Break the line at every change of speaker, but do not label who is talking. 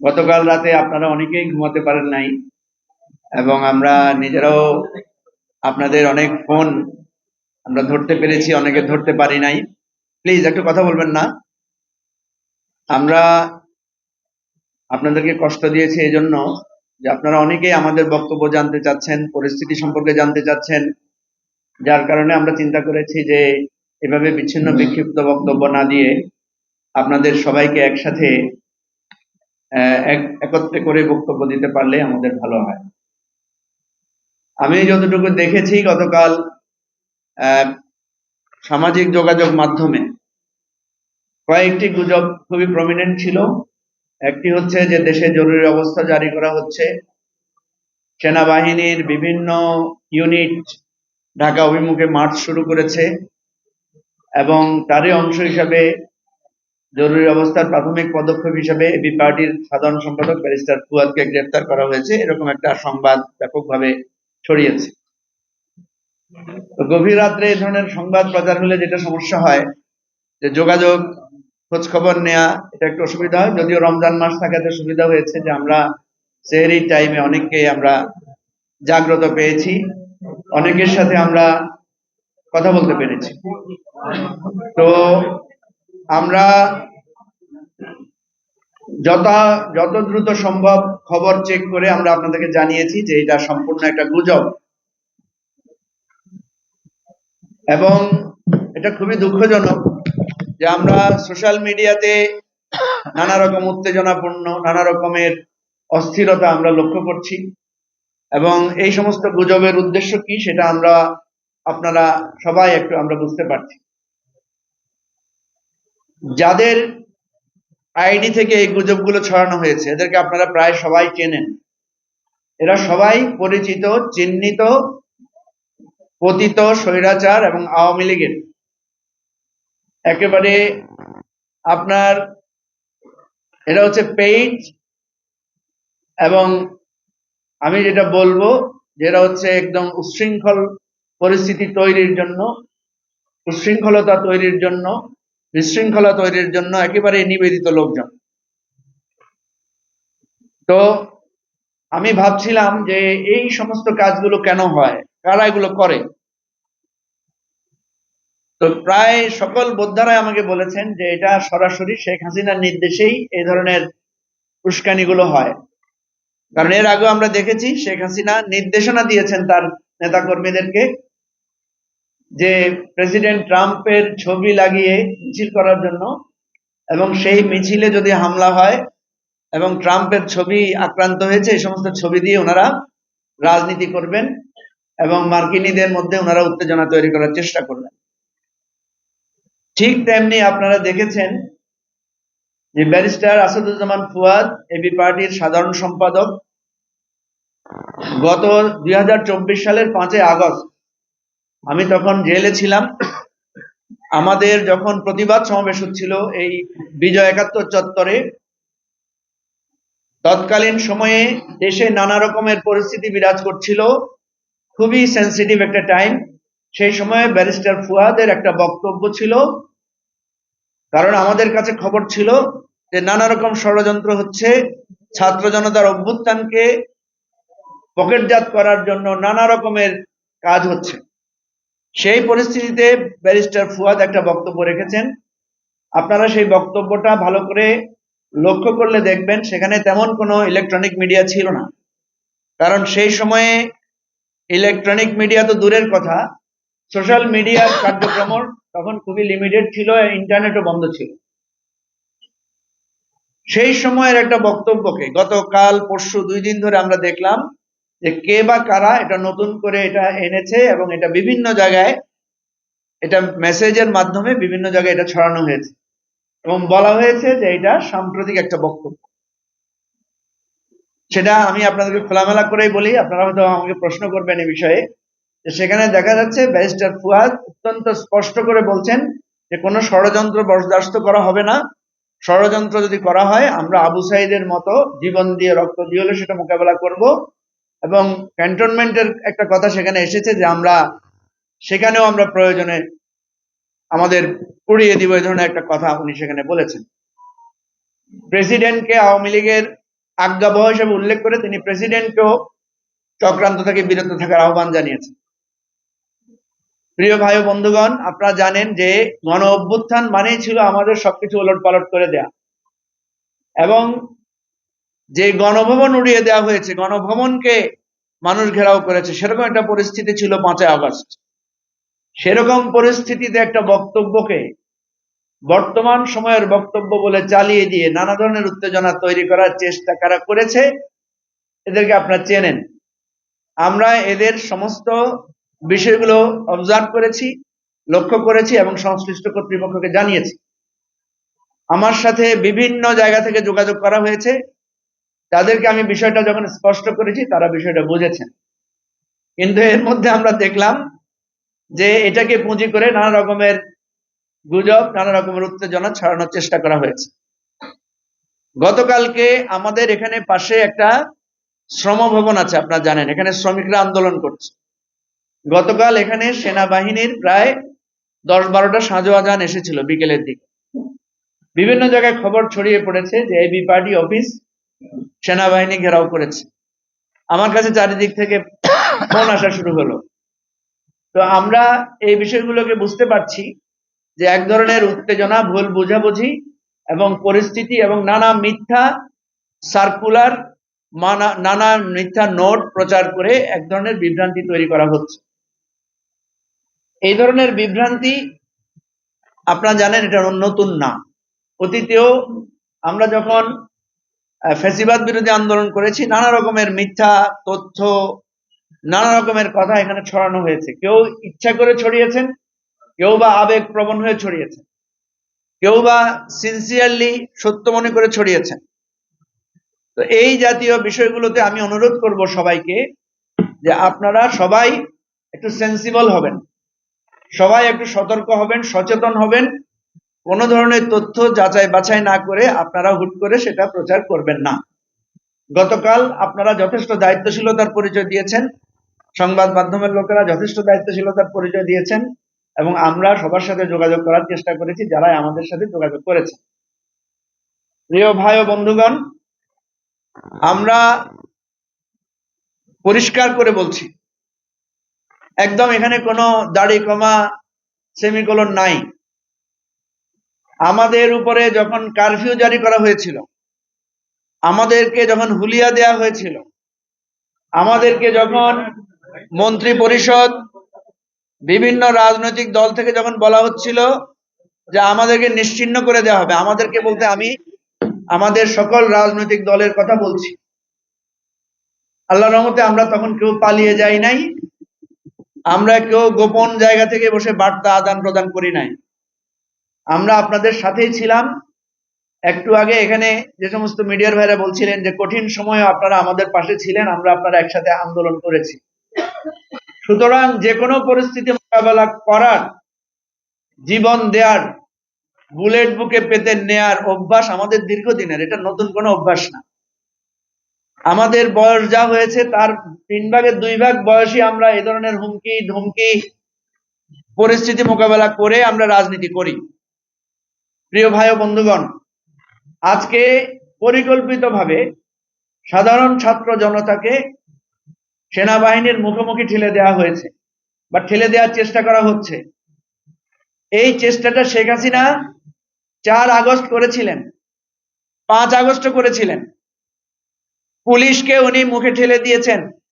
গতকাল রাতে আপনারা অনেকেই ঘুমাতে পারেন নাই এবং আমরা নিজেরাও আপনাদের অনেক ফোন আমরা ধরতে পেরেছি, অনেকে ধরতে পারি নাই। প্লিজ একটু কথা বলবেন না। আমরা আপনাদেরকে কষ্ট দিয়েছি এই জন্য যে আপনারা অনেকেই আমাদের বক্তব্য জানতে চাচ্ছেন, পরিস্থিতি সম্পর্কে জানতে চাচ্ছেন, যার কারণে আমরা চিন্তা করেছি যে এভাবে বিচ্ছিন্ন বিক্ষিপ্ত বক্তব্য না দিয়ে আপনাদের সবাইকে একসাথে একত্রে করে বক্তব্য দিতে পারলে আমাদের ভালো হয়। আমি যতটুকু দেখেছি গতকাল সামাজিক যোগাযোগ মাধ্যমে কয়েকটি গুজব খুবই প্রমিনেন্ট ছিল। একটি হচ্ছে যে দেশে জরুরি অবস্থা জারি করা হচ্ছে। সেনাবাহিনীর বিভিন্ন ইউনিট ঢাকা অভিমুখে মার্চ শুরু করেছে এবং তারই অংশ হিসাবে জরুরি অবস্থার প্রাথমিক পদক্ষেপ হিসাবে এবি পার্টির সাধারণ সম্পাদক ব্যারিস্টার ফুয়াদকে গ্রেফতার করা হয়েছে। এরকম একটা সংবাদ ব্যাপকভাবে ছড়িয়েছে। গভীর রাত্রে এই ধরনের সংবাদ প্রচার হলে যেটা সমস্যা হয়, যে যোগাযোগ খোঁজ খবর নেওয়া এটা একটু অসুবিধা হয়। যদিও রমজান মাস থাকাতে সুবিধা হয়েছে যে আমরা সেহরি টাইমে অনেককে আমরা জাগ্রত পেয়েছি। অনেকের সাথে আমরা কথা বলতে পেরেছি। তো আমরা যত যত দ্রুত সম্ভব খবর চেক করে আমরা আপনাদেরকে জানিয়েছি যে এটা সম্পূর্ণ একটা গুজব। এবং এটা খুবই দুঃখজনক যে আমরা সোশ্যাল মিডিয়াতে নানা রকম উত্তেজনাপূর্ণ, নানা রকমের অস্থিরতা আমরা লক্ষ্য করছি। এবং এই সমস্ত গুজবের উদ্দেশ্য কি সেটা আমরা, আপনারা সবাই একটু আমরা বুঝতে পারছি। যাদের আইডি থেকে এই গুজবগুলো ছড়ানো হয়েছে। এদেরকে আপনারা প্রায় সবাই চেনেন। এরা সবাই পরিচিত, চিহ্নিত, পতিত, স্বৈরাচার এবং আওয়ামী লীগের। একেবারে আপনার এটা হচ্ছে পেইড এবং আমি যেটা বলব যেটা হচ্ছে একদম উচ্ছৃঙ্খল পরিস্থিতি তৈরির জন্য, উচ্ছৃঙ্খলতা তৈরির জন্য বিশৃঙ্খলা তৈরির জন্য একেবারে নিবেদিত লোকজন। তো আমি ভাবছিলাম যে এই সমস্ত কাজগুলো কেন হয়? কারা এগুলো করে? তো প্রায় সকল বোদ্ধারাই আমাকে বলেছেন যে এটা সরাসরি শেখ হাসিনার নির্দেশেই এই ধরনের উস্কানিগুলো হয়। কারণ এর আগে আমরা দেখেছি শেখ হাসিনা নির্দেশনা দিয়েছেন তার নেতাকর্মীদেরকে যে প্রেসিডেন্ট ট্রাম্পের ছবি লাগিয়ে মিছিল করার জন্য, এবং সেই মিছিলে যদি হামলা হয়, এবং ট্রাম্পের ছবি আক্রান্ত হয়েছে, এই সমস্ত ছবি দিয়ে ওনারা রাজনীতি করবেন, এবং মার্কিনীদের মধ্যে ওনারা উত্তেজনা তৈরি করার চেষ্টা করবেন। ঠিক তেমনি আপনারা দেখেছেন যে ব্যারিস্টার আসাদুজ্জামান ফুয়াদ এবি পার্টির সাধারণ সম্পাদক, গত দুই হাজার চব্বিশ সালের পাঁচই আগস্ট আমি তখন জেলে ছিলাম। আমাদের যখন প্রতিবাদ সমাবেশ হচ্ছিল এই বিজয় একাত্তর চত্বরে, তৎকালীন সময়ে দেশে নানা রকমের পরিস্থিতি বিরাজ করছিল। খুবই সেন্সিটিভ একটা টাইম সেই সময়ে ব্যারিস্টার ফুয়াদের একটা বক্তব্য ছিল। কারণ আমাদের কাছে খবর ছিল যে নানা রকম ষড়যন্ত্র হচ্ছে। ছাত্র জনতার অভ্যুত্থানকে পকেটজাত করার জন্য নানা রকমের কাজ হচ্ছে। সেই পরিস্থিতিতে ব্যারিস্টার ফুয়াদ একটা বক্তব্য রেখেছেন। আপনারা সেই বক্তব্যটা ভালো করে লক্ষ্য করলে দেখবেন সেখানে তেমন কোনো ইলেকট্রনিক মিডিয়া ছিল না। কারণ সেই সময়ে ইলেকট্রনিক মিডিয়া তো দূরের কথা। সোশ্যাল মিডিয়ার কার্যক্রম তখন খুবই লিমিটেড ছিল ইন্টারনেটও বন্ধ ছিল। সেই সময়ের একটা বক্তব্যকে গতকাল, পরশু দুই দিন ধরে আমরা দেখলাম যে কে বা কারা এটা নতুন করে এটা এনেছে এবং এটা বিভিন্ন জায়গায় এটা মেসেজের মাধ্যমে বিভিন্ন জায়গায় এটা ছড়ানো হয়েছে। এবং বলা হয়েছে যে এটা সাম্প্রতিক একটা বক্তব্য। সেটা আমি আপনাদেরকে খোলামেলা করেই বলি, আপনারা হয়তো আমাকে প্রশ্ন করবেন এই বিষয়ে। যে সেখানে দেখা যাচ্ছে ব্যারিস্টার ফুয়াদ অত্যন্ত স্পষ্ট করে বলছেন যে কোনো ষড়যন্ত্র বরদাস্ত করা হবে না। ষড়যন্ত্র যদি করা হয়, আমরা আবু সাইদের মতো জীবন দিয়ে রক্ত দিয়ে হলে সেটা মোকাবেলা করব। এবং ক্যান্টনমেন্টের একটা কথা সেখানে এসেছে যে আমরা, সেখানেও আমরা প্রয়োজনে আমাদের উড়িয়ে দিব এই ধরনের একটা কথা উনি সেখানে বলেছেন। প্রেসিডেন্টকে আওয়ামী লীগের আজ্ঞাবহ হিসেবে উল্লেখ করে তিনি প্রেসিডেন্টকেও চক্রান্ত থেকে বিরত থাকার আহ্বান জানিয়েছেন। প্রিয় ভাই ও বন্ধুগণ, আপনারা জানেন যে গণ অভ্যুত্থান মানেই ছিল আমাদের সবকিছু ওলট পালট করে দেয়া। এবং যে গণভবন উড়িয়ে দেওয়া হয়েছে, গণভবনকে মানুষ ঘেরাও করেছে, সেরকম একটা পরিস্থিতি ছিল পাঁচই আগস্ট। সেরকম পরিস্থিতিতে একটা বক্তব্যকে বর্তমান সময়ের বক্তব্য বলে চালিয়ে দিয়ে নানা ধরনের উত্তেজনা তৈরি করার চেষ্টা কারা করেছে, এদেরকে আপনারা চেনেন। আমরা এদের সমস্ত বিষয়গুলো অবজার্ভ করেছি, লক্ষ্য করেছি এবং সংশ্লিষ্ট কর্তৃপক্ষকে জানিয়েছি। আমার সাথে বিভিন্ন জায়গা থেকে যোগাযোগ করা হয়েছে। তাদেরকে আমি বিষয়টা যখন স্পষ্ট করেছি, তারা বিষয়টা বুঝেছেন। কিন্তু এর মধ্যে আমরা দেখলাম যে এটাকে পুঁজি করে নানা রকমের গুজব, নানা রকমের উত্তেজনা ছড়ানোর চেষ্টা করা হয়েছে। গতকালকে আমাদের এখানে পাশে একটা শ্রম ভবন আছে, আপনারা জানেন, এখানে শ্রমিকরা আন্দোলন করছে। গতকাল এখানে সেনাবাহিনীর প্রায় দশ বারোটা সাজো আজান এসেছিল বিকেলের দিকে। বিভিন্ন জায়গায় খবর ছড়িয়ে পড়েছে যে এবি পার্টি অফিস সেনাবাহিনী ঘেরাও করেছে। আমার কাছে চারিদিক থেকে ফোন আসা শুরু হলো। তো আমরা এই বিষয়গুলোকে বুঝতে পারছি যে এক ধরনের উত্তেজনা, ভুল বোঝাবুঝি এবং পরিস্থিতি এবং নানা মিথ্যা সার্কুলার নানা মিথ্যা নোট প্রচার করে এক ধরনের বিভ্রান্তি তৈরি করা হচ্ছে। এই ধরনের বিভ্রান্তি আপনারা জানেন এটা নতুন না। অতীতেও আমরা যখন আহ, ফ্যাসিবাদ বিরোধী আন্দোলন করেছি। নানা রকমের মিথ্যা তথ্য নানা রকমের কথা এখানে ছড়ানো হয়েছে। কেউ ইচ্ছা করে ছড়িয়েছেন কেউ বা আবেগ প্রবণ হয়ে ছড়িয়েছেন কেউ বা সিনসিয়ারলি সত্য মনে করে ছড়িয়েছেন। তো এই জাতীয় বিষয়গুলোতে আমি অনুরোধ করব সবাইকে যে আপনারা সবাই একটু সেন্সিবল হবেন। সবাই একটু সতর্ক হবেন সচেতন হবেন। কোনো ধরনের তথ্য যাচাই বাছাই না করে আপনারা হুট করে সেটা প্রচার করবেন না। গতকাল আপনারা যথেষ্ট দায়িত্বশীলতার পরিচয় দিয়েছেন। সংবাদ মাধ্যমের লোকেরা যথেষ্ট দায়িত্বশীলতার পরিচয় দিয়েছেন এবং আমরা সবার সাথে যোগাযোগ করার চেষ্টা করেছি যারা আমাদের সাথে যোগাযোগ করেছে। প্রিয় ভাই ও বন্ধুগণ, আমরা পরিষ্কার করে বলছি, একদম এখানে কোনো দাড়ি কমা, সেমিকোলন নাই। আমাদের উপরে যখন কারফিউ জারি করা হয়েছিল, আমাদেরকে যখন হুলিয়া দেয়া হয়েছিল, আমাদেরকে যখন মন্ত্রী পরিষদ, বিভিন্ন রাজনৈতিক দল থেকে যখন বলা হচ্ছিল যে আমাদেরকে নিশ্চিহ্ন করে দেওয়া হবে, আমাদেরকে বলতে আমি আমাদের সকল রাজনৈতিক দলের কথা বলছি। আল্লাহ রহমতে আমরা তখন কেউ পালিয়ে যাই নাই, আমরা কেউ গোপন জায়গা থেকে বসে বার্তা আদান প্রদান করি নাই। আমরা আপনাদের সাথেই ছিলাম। একটু আগে এখানে যে সমস্ত মিডিয়ার ভাইরা বলছিলেন যে, কঠিন সময়ে আপনারা আমাদের পাশে ছিলেন, আমরা আপনারা একসাথে আন্দোলন করেছি। সুতরাং যে কোনো পরিস্থিতি মোকাবেলা করার, জীবন দেয়ার, বুলেট বুকে পেতে নেয়ার অভ্যাস আমাদের দীর্ঘদিনের। এটা নতুন কোনো অভ্যাস না। আমাদের বয়স যা হয়েছে, তার তিন ভাগের দুই ভাগ বয়সী আমরা এ ধরনের হুমকি, ধুমকি, পরিস্থিতি মোকাবেলা করে আমরা রাজনীতি করি। প্রিয় ভাই বন্ধুগণ, আজকে পরিকল্পিতভাবে সাধারণ ছাত্র জনতাকে সেনাবাহিনীর মুখোমুখি ঠেলে দেওয়া হয়েছে বা ঠেলে দেওয়ার চেষ্টা করা হচ্ছে। এই চেষ্টাটা শেখ হাসিনা চার আগস্ট করেছিলেন, পাঁচ আগস্ট করেছিলেন। পুলিশকে উনি মুখে ঠেলে দিয়েছেন।